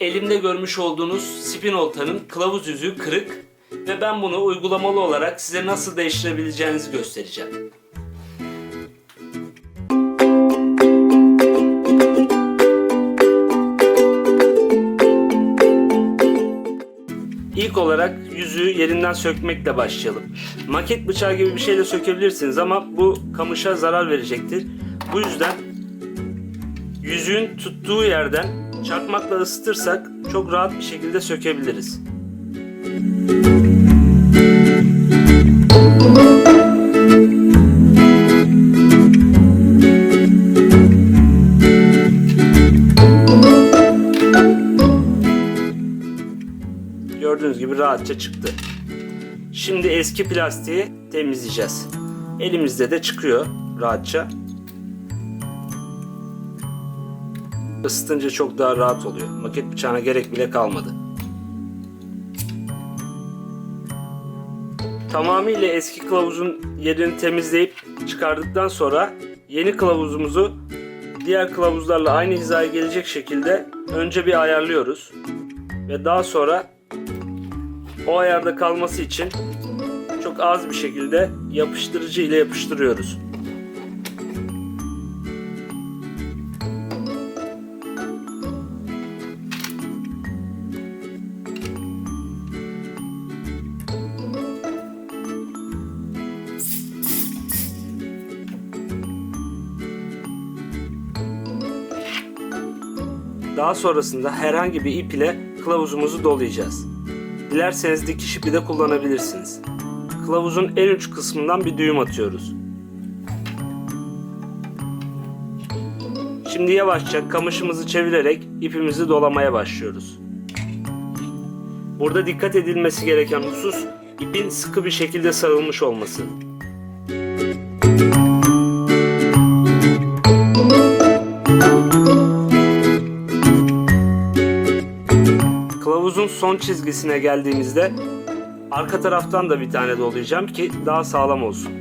Elimde görmüş olduğunuz spin oltanın kılavuz yüzüğü kırık ve ben bunu uygulamalı olarak size nasıl değiştirebileceğinizi göstereceğim. İlk olarak yüzüğü yerinden sökmekle başlayalım. Maket bıçağı gibi bir şeyle sökebilirsiniz ama bu kamışa zarar verecektir. Bu yüzden yüzüğün tuttuğu yerden çakmakla ısıtırsak çok rahat bir şekilde sökebiliriz. Gördüğünüz gibi rahatça çıktı. Şimdi eski plastiği temizleyeceğiz. Elimizde de çıkıyor rahatça. Isıtınca çok daha rahat oluyor. Maket bıçağına gerek bile kalmadı. Tamamıyla eski kılavuzun yerini temizleyip çıkardıktan sonra yeni kılavuzumuzu diğer kılavuzlarla aynı hizaya gelecek şekilde önce bir ayarlıyoruz. Ve daha sonra o ayarda kalması için çok az bir şekilde yapıştırıcı ile yapıştırıyoruz. Daha sonrasında herhangi bir ip ile kılavuzumuzu dolayacağız. Dilerseniz dikiş ipi de kullanabilirsiniz. Kılavuzun en uç kısmından bir düğüm atıyoruz. Şimdi yavaşça kamışımızı çevirerek ipimizi dolamaya başlıyoruz. Burada dikkat edilmesi gereken husus ipin sıkı bir şekilde sarılmış olması. Kılavuzun son çizgisine geldiğimizde arka taraftan da bir tane dolayacağım ki daha sağlam olsun.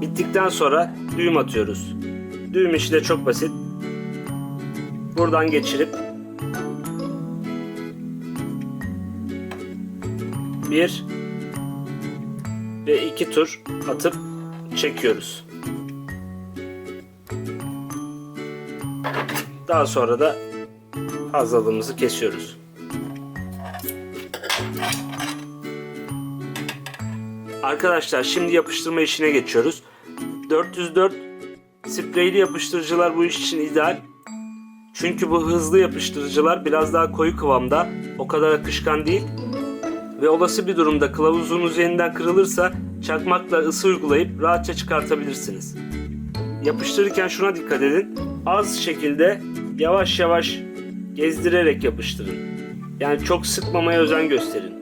Bittikten sonra düğüm atıyoruz. Düğüm işi de çok basit. Buradan geçirip bir ve iki tur atıp çekiyoruz. Daha sonra da fazlalığımızı kesiyoruz. Arkadaşlar şimdi yapıştırma işine geçiyoruz. 404 spreyli yapıştırıcılar bu iş için ideal. Çünkü bu hızlı yapıştırıcılar biraz daha koyu kıvamda, o kadar akışkan değil ve olası bir durumda kılavuzunuz yeniden kırılırsa çakmakla ısı uygulayıp rahatça çıkartabilirsiniz. Yapıştırırken şuna dikkat edin. Az şekilde yavaş yavaş gezdirerek yapıştırın. Yani çok sıkmamaya özen gösterin.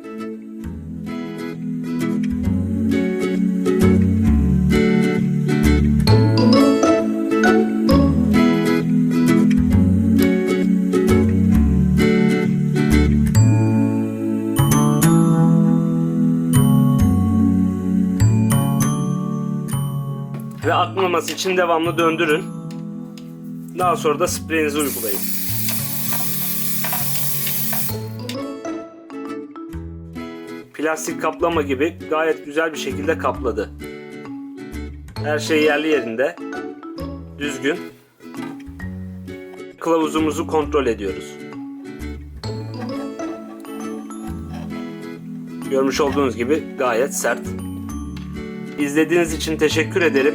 Ve akmaması için devamlı döndürün. Daha sonra da spreyinizi uygulayın. Plastik kaplama gibi gayet güzel bir şekilde kapladı. Her şey yerli yerinde. Düzgün. Kılavuzumuzu kontrol ediyoruz. Görmüş olduğunuz gibi gayet sert. İzlediğiniz için teşekkür ederim.